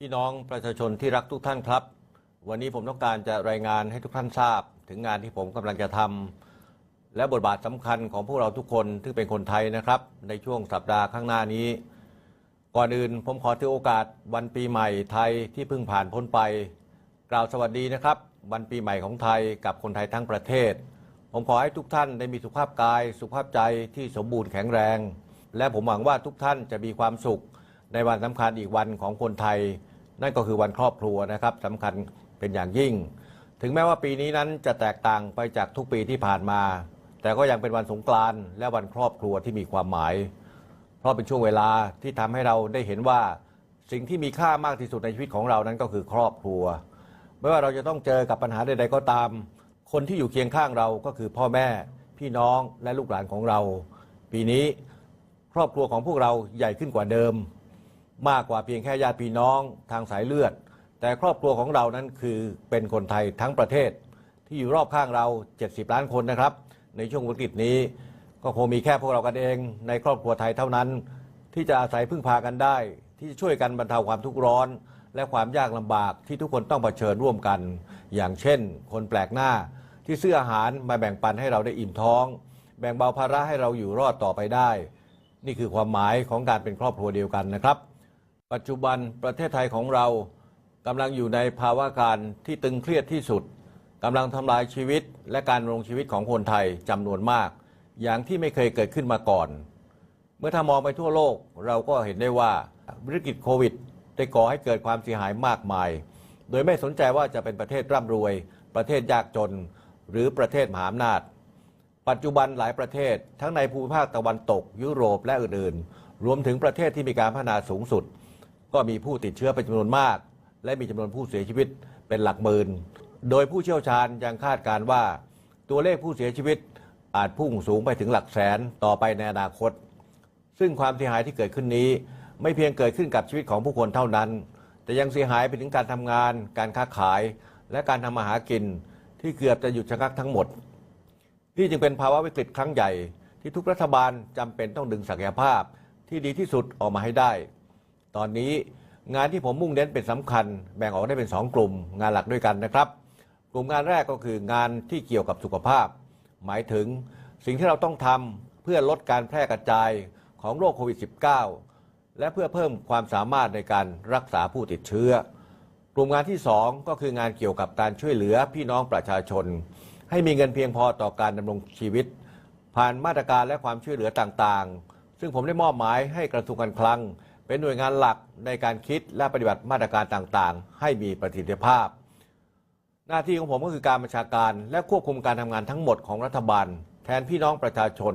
พี่น้องประชาชนที่รักทุกท่านครับ วันนี้ผมต้องการจะรายงานให้ทุกท่านทราบ ถึงงานที่ผมกำลังจะทำและบทบาทสำคัญของพวกเราทุกคนที่เป็นคนไทยนะครับ ในช่วงสัปดาห์ข้างหน้านี้ ก่อนอื่นผมขอถือโอกาสวันปีใหม่ไทยที่เพิ่งผ่านพ้นไป กล่าวสวัสดีนะครับ วันปีใหม่ของไทยกับคนไทยทั้งประเทศ ผมขอให้ทุกท่านได้มีสุขภาพกาย สุขภาพใจที่สมบูรณ์แข็งแรง และผมหวังว่าทุกท่านจะมีความสุข ในวันสำคัญอีกวันของคนไทย นั่นก็คือวันครอบครัวนะครับสำคัญเป็นอย่างยิ่ง ถึงแม้ว่าปีนี้นั้นจะแตกต่างไปจากทุกปีที่ผ่านมา แต่ก็ยังเป็นวันสงกรานต์และวันครอบครัวที่มีความหมาย เพราะเป็นช่วงเวลาที่ทำให้เราได้เห็นว่าสิ่งที่มีค่ามากที่สุดในชีวิตของเรานั้นก็คือครอบครัว ไม่ว่าเราจะต้องเจอกับปัญหาใดๆก็ตาม คนที่อยู่เคียงข้างเราก็คือพ่อแม่ พี่น้องและลูกหลานของเรา ปีนี้ครอบครัวของพวกเราใหญ่ขึ้นกว่าเดิม มากกว่าเพียงแค่ญาติพี่น้องทางสายเลือด แต่ครอบครัวของเรานั้นคือเป็นคนไทยทั้งประเทศ ที่อยู่รอบข้างเรา 70 ล้านคนนะครับ ในช่วงวิกฤตนี้ ก็คงมีแค่พวกเรากันเองในครอบครัวไทยเท่านั้น ที่จะอาศัยพึ่งพากันได้ ที่จะช่วยกันบรรเทาความทุกข์ร้อน และความยากลำบากที่ทุกคนต้องเผชิญร่วมกัน อย่างเช่น คนแปลกหน้า ที่ซื้ออาหารมาแบ่งปันให้เราได้อิ่มท้อง แบ่งเบาภาระให้เราอยู่รอดต่อไปได้ นี่คือความหมายของการเป็นครอบครัวเดียวกันนะครับ ปัจจุบันประเทศไทยของเรากำลังอยู่ในภาวะการที่ตึงเครียดที่สุดกำลังทำลายชีวิตและการดำรงชีวิตของคนไทยจำนวนมาก อย่างที่ไม่เคยเกิดขึ้นมาก่อน เมื่อถ้ามองไปทั่วโลกเราก็เห็นได้ว่าวิกฤตโควิดได้ก่อให้เกิดความเสียหายมากมาย โดยไม่สนใจว่าจะเป็นประเทศร่ำรวย ประเทศยากจน หรือประเทศมหาอำนาจ ปัจจุบันหลายประเทศทั้งในภูมิภาคตะวันตก ยุโรปและอื่นๆ รวมถึงประเทศที่มีการพัฒนาสูงสุด ก็มีผู้ติดเชื้อเป็นจำนวนมาก และมีจำนวนผู้เสียชีวิตเป็นหลักหมื่น โดยผู้เชี่ยวชาญยังคาดการว่า ตัวเลขผู้เสียชีวิตอาจพุ่งสูงไปถึงหลักแสนต่อไปในอนาคต ซึ่งความเสียหายที่เกิดขึ้นนี้ ไม่เพียงเกิดขึ้นกับชีวิตของผู้คนเท่านั้น แต่ยังเสียหายไปถึงการทำงาน การค้าขาย และการทำมาหากิน ที่เกือบจะหยุดชะงักทั้งหมด นี่จึงเป็นภาวะวิกฤตครั้งใหญ่ ที่ทุกรัฐบาลจำเป็นต้องดึงศักยภาพที่ดีที่สุดออกมาให้ได้ ตอนนี้งานที่ผมมุ่งเน้นเป็นสำคัญ แบ่งออกได้เป็น 2 กลุ่มงานหลักด้วยกันนะครับ กลุ่มงานแรกก็คืองานที่เกี่ยวกับสุขภาพ หมายถึงสิ่งที่เราต้องทำเพื่อลดการแพร่กระจายของโรคโควิด -19 และเพื่อเพิ่มความสามารถในการรักษาผู้ติดเชื้อ กลุ่มงานที่ 2 ก็คืองานเกี่ยวกับการช่วยเหลือพี่น้องประชาชน ให้มีเงินเพียงพอต่อการดำรงชีวิต ผ่านมาตรการและความช่วยเหลือต่างๆ ซึ่งผมได้มอบหมายให้กระทรวงการคลัง เป็นหน่วยงานหลักในการคิดและปฏิบัติมาตรการต่างๆ ให้มีประสิทธิภาพ หน้าที่ของผมก็คือการบัญชาการและควบคุมการทำงานทั้งหมดของรัฐบาล แทนพี่น้องประชาชน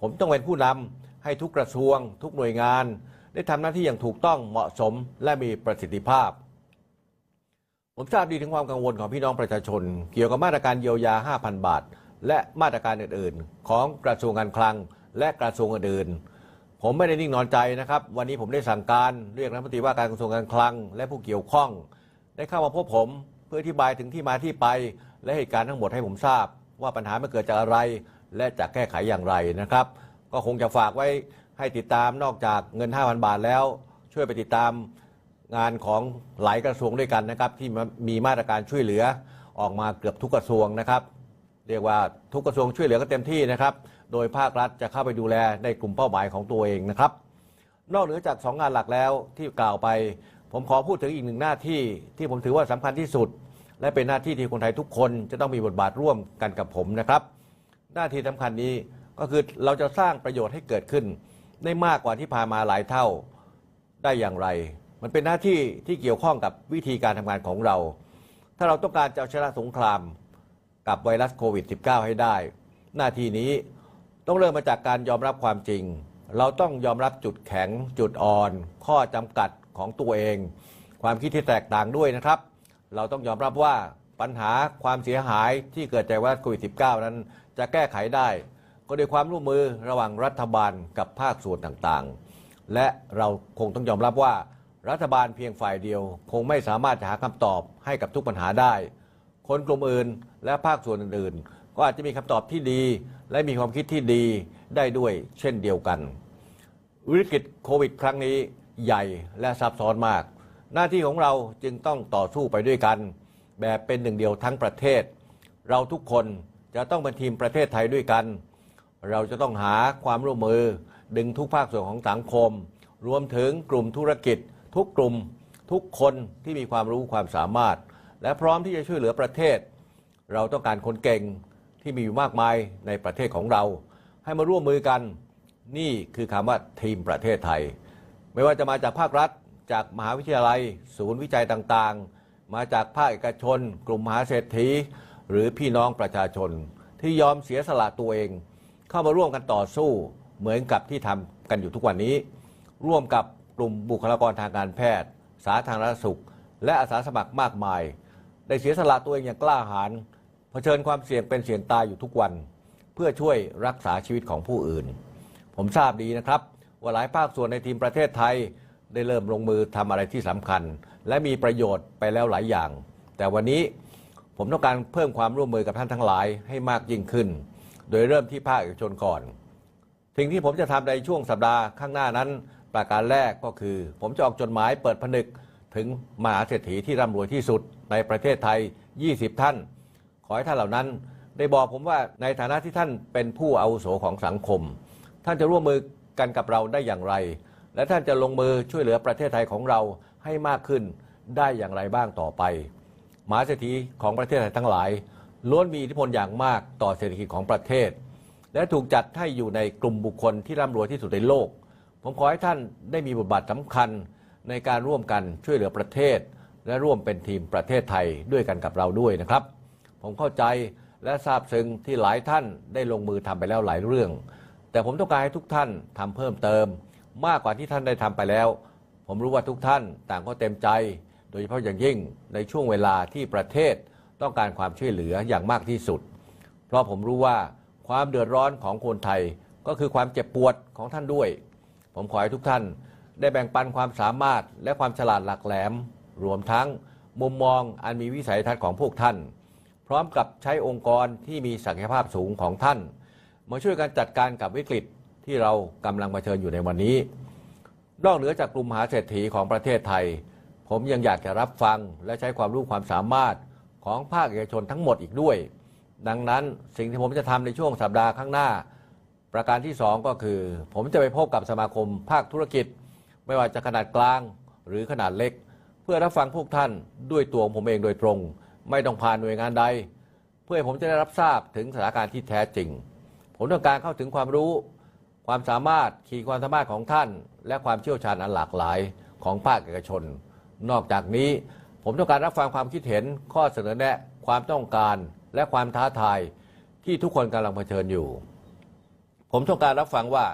ผมต้องเป็นผู้นำให้ทุกกระทรวง ทุกหน่วยงาน ได้ทำหน้าที่อย่างถูกต้องเหมาะสมและมีประสิทธิภาพ ผมทราบดีถึงความกังวลของพี่น้องประชาชน เกี่ยวกับมาตรการเยียวยา 5,000 บาท และมาตรการอื่นๆ ของกระทรวงการคลังและกระทรวงอื่นๆ ผมไม่ได้นิ่งนอนใจนะครับ วันนี้ผมได้สั่งการเรียกรัฐมนตรีว่าการกระทรวงการคลัง และผู้เกี่ยวข้อง ได้เข้ามาพบผมเพื่ออธิบายถึงที่มาที่ไป และเหตุการณ์ทั้งหมดให้ผมทราบ ว่าปัญหามันเกิดจากอะไร และจะแก้ไขอย่างไรนะครับ ก็คงจะฝากไว้ให้ติดตามนอกจากเงิน 5,000 บาทแล้ว ช่วยไปติดตามงานของหลายกระทรวงด้วยกันนะครับ ที่มีมาตรการช่วยเหลือออกมาเกือบทุกกระทรวงนะครับ เรียกว่าทุกกระทรวงช่วยเหลือก็เต็มที่นะครับ โดยภาครัฐจะเข้าไปดูแลในกลุ่มเป้าหมายของตัวเองนะครับ นอกเหนือจากสองงานหลักแล้วที่กล่าวไป ผมขอพูดถึงอีกหนึ่งหน้าที่ที่ผมถือว่าสำคัญที่สุด และเป็นหน้าที่ที่คนไทยทุกคนจะต้องมีบทบาทร่วมกันกับผมนะครับ หน้าที่สำคัญนี้ก็คือเราจะสร้างประโยชน์ให้เกิดขึ้น ได้มากกว่าที่ผ่านมาหลายเท่าได้อย่างไร มันเป็นหน้าที่ที่เกี่ยวข้องกับวิธีการทำงานของเรา ถ้าเราต้องการจะเอาชนะสงครามกับไวรัสโควิด -19 ให้ได้ หน้าที่นี้ ต้องเริ่มมาจากการยอมรับความจริง เราต้องยอมรับจุดแข็งจุดอ่อน ข้อจำกัดของตัวเอง ความคิดที่แตกต่างด้วยนะครับ เราต้องยอมรับว่าปัญหาความเสียหายที่เกิดจากไวรัสโควิด -19 นั้น จะแก้ไขได้ ก็ด้วยความร่วมมือระหว่างรัฐบาลกับภาคส่วนต่างๆ และเราคงต้องยอมรับว่า รัฐบาลเพียงฝ่ายเดียว คงไม่สามารถจะหาคำตอบให้กับทุกปัญหาได้ คนกลุ่มอื่นและภาคส่วนอื่น ก็อาจจะมีคำตอบที่ดี และมีความคิดที่ดีได้ด้วยเช่นเดียวกัน วิกฤตโควิด ครั้งนี้ใหญ่และซับซ้อนมาก หน้าที่ของเราจึงต้องต่อสู้ไปด้วยกัน แบบเป็นหนึ่งเดียวทั้งประเทศ เราทุกคนจะต้องเป็นทีมประเทศไทยด้วยกัน เราจะต้องหาความร่วมมือ ดึงทุกภาคส่วนของสังคม รวมถึงกลุ่มธุรกิจ ทุกกลุ่ม ทุกคนที่มีความรู้ความสามารถ และพร้อมที่จะช่วยเหลือประเทศ เราต้องการคนเก่ง ที่มีอยู่มากมายในประเทศของเรา ให้มาร่วมมือกัน นี่คือคำว่าทีมประเทศไทย ไม่ว่าจะมาจากภาครัฐ จากมหาวิทยาลัย ศูนย์วิจัยต่างๆ มาจากภาคเอกชน กลุ่มมหาเศรษฐี หรือพี่น้องประชาชน ที่ยอมเสียสละตัวเอง เข้ามาร่วมกันต่อสู้เหมือนกับที่ทำกันอยู่ทุกวันนี้ ร่วมกับกลุ่มบุคลากรทางการแพทย์ สาธารณสุข และอาสาสมัครมากมาย ได้เสียสละตัวเองอย่างกล้าหาญ ชิญความเสี่ยงเป็นเสี่ยงตายอยู่ทุกวัน เพื่อช่วยรักษาชีวิตของผู้อื่น ผมทราบดีนะครับ ว่าหลายภาคส่วนในทีมประเทศไทยได้เริ่มลงมือทำอะไรที่สำคัญ และมีประโยชน์ไปแล้วหลายอย่าง แต่วันนี้ผมต้องการเพิ่มความร่วมมือกับท่านทั้งหลายให้มากยิ่งขึ้น โดยเริ่มที่ภาคเอกชนก่อน สิ่งที่ผมจะทำในช่วงสัปดาห์ข้างหน้านั้น ประการแรกก็คือ ผมจะออกจดหมายเปิดผนึกถึงมหาเศรษฐีที่ร่ำรวยที่สุดในประเทศไทย 20 ท่าน ขอให้ท่านเหล่านั้น ได้บอกผมว่าในฐานะที่ท่านเป็นผู้อาวุโสของสังคม ท่านจะร่วมมือกันกับเราได้อย่างไร และท่านจะลงมือช่วยเหลือประเทศไทยของเราให้มากขึ้นได้อย่างไรบ้างต่อไปมหาเศรษฐีของประเทศไทยทั้งหลาย ล้วนมีอิทธิพลอย่างมากต่อเศรษฐกิจของประเทศ และถูกจัดให้อยู่ในกลุ่มบุคคลที่ร่ำรวยที่สุดในโลก ผมขอให้ท่านได้มีบทบาทสำคัญในการร่วมกันช่วยเหลือประเทศ และร่วมเป็นทีมประเทศไทยด้วยกันกับเราด้วยนะครับ ผมเข้าใจและทราบซึ้งที่หลายท่านได้ลงมือทำไปแล้วหลายเรื่อง แต่ผมต้องการให้ทุกท่านทำเพิ่มเติม มากกว่าที่ท่านได้ทำไปแล้ว ผมรู้ว่าทุกท่านต่างก็เต็มใจ โดยเฉพาะอย่างยิ่งในช่วงเวลาที่ประเทศต้องการความช่วยเหลืออย่างมากที่สุด เพราะผมรู้ว่าความเดือดร้อนของคนไทยก็คือความเจ็บปวดของท่านด้วย ผมขอให้ทุกท่านได้แบ่งปันความสามารถและความฉลาดหลักแหลม รวมทั้งมุมมองอันมีวิสัยทัศน์ของพวกท่าน พร้อมกับใช้องค์กรที่มีศักยภาพสูงของท่าน มาช่วยกันจัดการกับวิกฤตที่เรากำลังเผชิญอยู่ในวันนี้ นอกเหนือจากกลุ่มมหาเศรษฐีของประเทศไทย ผมยังอยากจะรับฟังและใช้ความรู้ความสามารถของภาคเอกชนทั้งหมดอีกด้วย ดังนั้นสิ่งที่ผมจะทำในช่วงสัปดาห์ข้างหน้า ประการที่ 2 ก็คือ ผมจะไปพบกับสมาคมภาคธุรกิจ ไม่ว่าจะขนาดกลางหรือขนาดเล็ก เพื่อรับฟังพวกท่านด้วยตัวผมเองโดยตรง ไม่ต้องผ่านหน่วยงานใด เพื่อให้ผมจะได้รับทราบถึงสถานการณ์ที่แท้จริง ผมต้องการเข้าถึงความรู้ ความสามารถขีดความสามารถของท่าน และความเชี่ยวชาญอันหลากหลายของภาคเอกชน นอกจากนี้ ผมต้องการรับฟังความคิดเห็น ข้อเสนอแนะความต้องการและความท้าทายที่ทุกคนกำลังเผชิญอยู่ ผมต้องการรับฟังว่า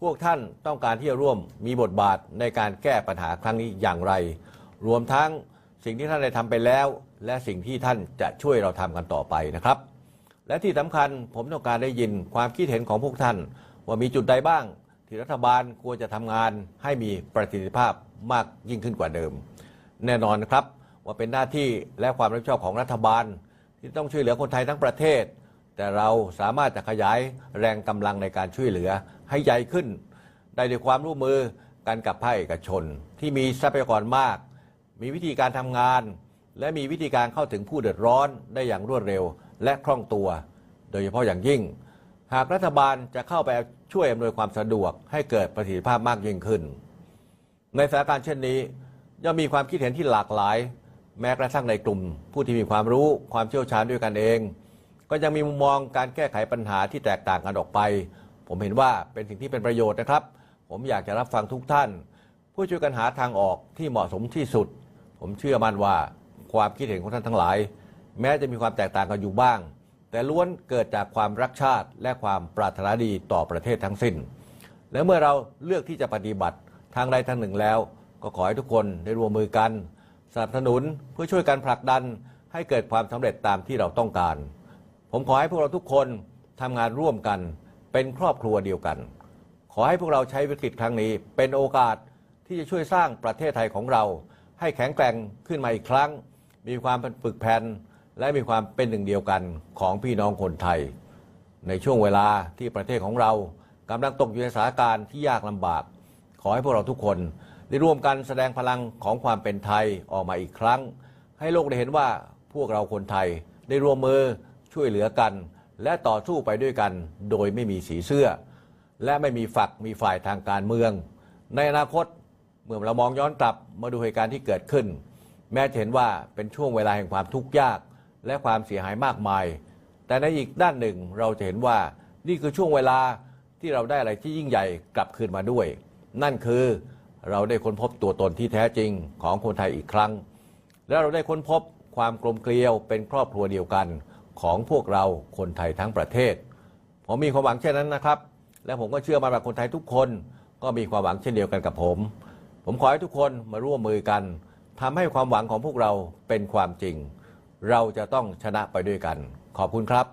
พวกท่านต้องการที่จะร่วมมีบทบาทในการแก้ปัญหาครั้งนี้อย่างไร รวมทั้ง สิ่งที่ท่านได้ทำไปแล้ว และสิ่งที่ท่านจะช่วยเราทำกันต่อไปนะครับ และที่สำคัญผมต้องการได้ยินความคิดเห็นของพวกท่าน ว่ามีจุดใดบ้าง ที่รัฐบาลควรจะทำงานให้มีประสิทธิภาพมากยิ่งขึ้นกว่าเดิม แน่นอนนะครับว่าเป็นหน้าที่และความรับผิดชอบของรัฐบาล ที่ต้องช่วยเหลือคนไทยทั้งประเทศ แต่เราสามารถจะขยายแรงกำลังในการช่วยเหลือให้ใหญ่ขึ้น ได้ด้วยความร่วมมือกันกับภาคเอกชน ที่มีทรัพยากรมาก มีวิธีการทำงาน และมีวิธีการเข้าถึงผู้เดือดร้อนได้อย่างรวดเร็วและคล่องตัว โดยเฉพาะอย่างยิ่ง หากรัฐบาลจะเข้าไปช่วยอำนวยความสะดวกให้เกิดประสิทธิภาพมากยิ่งขึ้น ในสถานการณ์เช่นนี้ย่อมมีความคิดเห็นที่หลากหลาย แม้กระทั่งในกลุ่ม ผู้ที่มีความรู้ความเชี่ยวชาญด้วยกันเอง ก็ยังมีมุมมองการแก้ไขปัญหาที่แตกต่างกันออกไป ผมเห็นว่าเป็นสิ่งที่เป็นประโยชน์นะครับ ผมอยากจะรับฟังทุกท่าน ผู้ช่วยกันหาทางออกที่เหมาะสมที่สุด ผมเชื่อมั่นว่าความคิดเห็นของท่านทั้งหลาย แม้จะมีความแตกต่างกันอยู่บ้าง แต่ล้วนเกิดจากความรักชาติ และความปรารถนาดีต่อประเทศทั้งสิ้น และเมื่อเราเลือกที่จะปฏิบัติทางใดทางหนึ่งแล้ว ก็ขอให้ทุกคนได้รวมมือกันสนับสนุนเพื่อช่วยกันผลักดันให้เกิดความสำเร็จตามที่เราต้องการ ผมขอให้พวกเราทุกคนทำงานร่วมกันเป็นครอบครัวเดียวกัน ขอให้พวกเราใช้วิกฤตครั้งนี้เป็นโอกาสที่จะช่วยสร้างประเทศไทยของเรา ให้แข็งแกร่งขึ้นมาอีกครั้ง มีความเป็นปึกแผ่นและมีความเป็นหนึ่งเดียวกันของพี่น้องคนไทย ในช่วงเวลาที่ประเทศของเรากำลังตกอยู่ในสถานการณ์ที่ยากลำบาก ขอให้พวกเราทุกคนได้ร่วมกันแสดงพลังของความเป็นไทยออกมาอีกครั้ง ให้โลกได้เห็นว่าพวกเราคนไทยได้ร่วมมือช่วยเหลือกัน และต่อสู้ไปด้วยกัน โดยไม่มีสีเสื้อ และไม่มีฝักมีฝ่ายทางการเมือง ในอนาคต เมื่อเรามองย้อนกลับมาดูเหตุการณ์ที่เกิดขึ้น แม้จะเห็นว่าเป็นช่วงเวลาแห่งความทุกข์ยาก และความเสียหายมากมาย แต่ในอีกด้านหนึ่งเราจะเห็นว่านี่คือช่วงเวลาที่เราได้อะไรที่ยิ่งใหญ่กลับคืนมาด้วย นั่นคือเราได้ค้นพบตัวตนที่แท้จริงของคนไทยอีกครั้ง และเราได้ค้นพบความกลมเกลียวเป็นครอบครัวเดียวกันของพวกเราคนไทยทั้งประเทศ ผมมีความหวังเช่นนั้นนะครับ และผมก็เชื่อมาว่าคนไทยทุกคนก็มีความหวังเช่นเดียวกันกับผม ผมขอให้ทุกคนมาร่วมมือกันทำให้ความหวังของพวกเราเป็นความจริง เราจะต้องชนะไปด้วยกัน ขอบคุณครับ